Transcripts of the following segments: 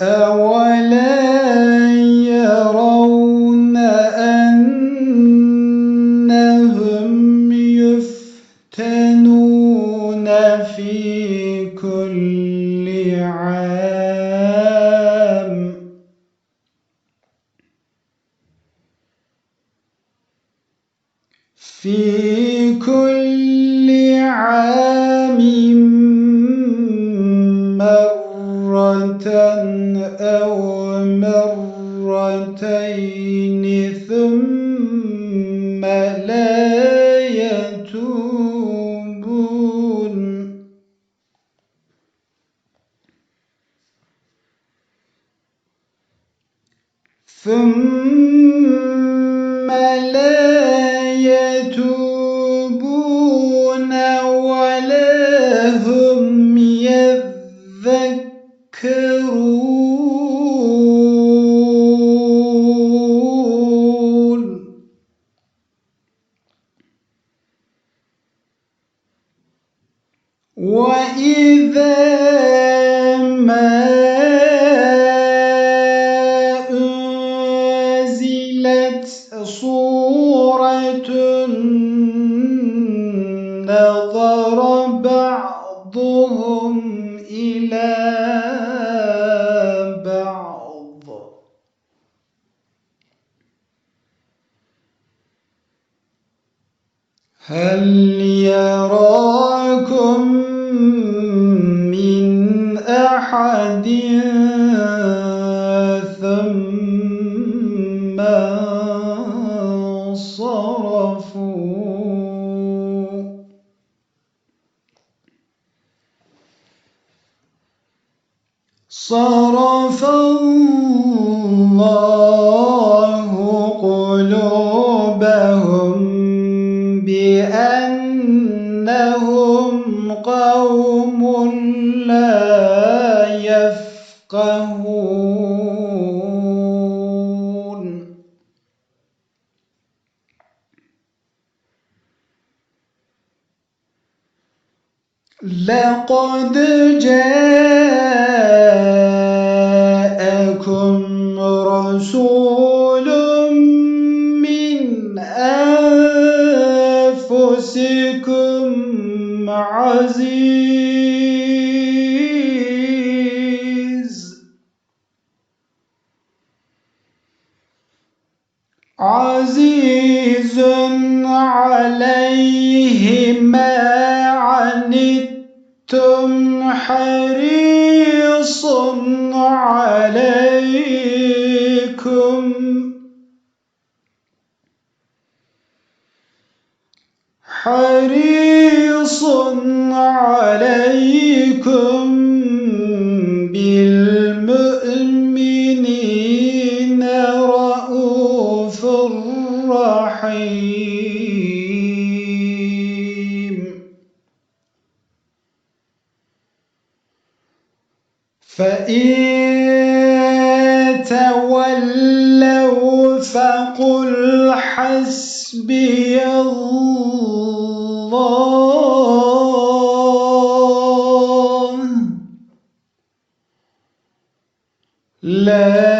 أولا يرون أنهم يفتنون في كل عام في كل عام أو مرتين ثم لا يتوبون. ثم لا يتوبون ولا هم يذكرون. وإذا ما أنزلت صورة نظر بعضهم إلى بعض. هل يراكم من أحد ثم صرفوا صرف الله قلوبهم يفقهون. لقد جاءكم رسول من أنفسكم عزيز عزيز عليه ما عنتم حريص عليكم حريص عليكم رحيم فإن تولوا فقل حسبي الله. لا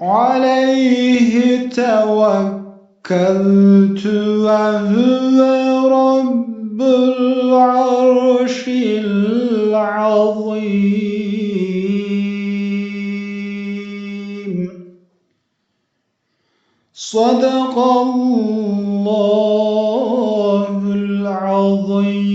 عليه توكلت وهو رب العرش العظيم. صدق الله العظيم.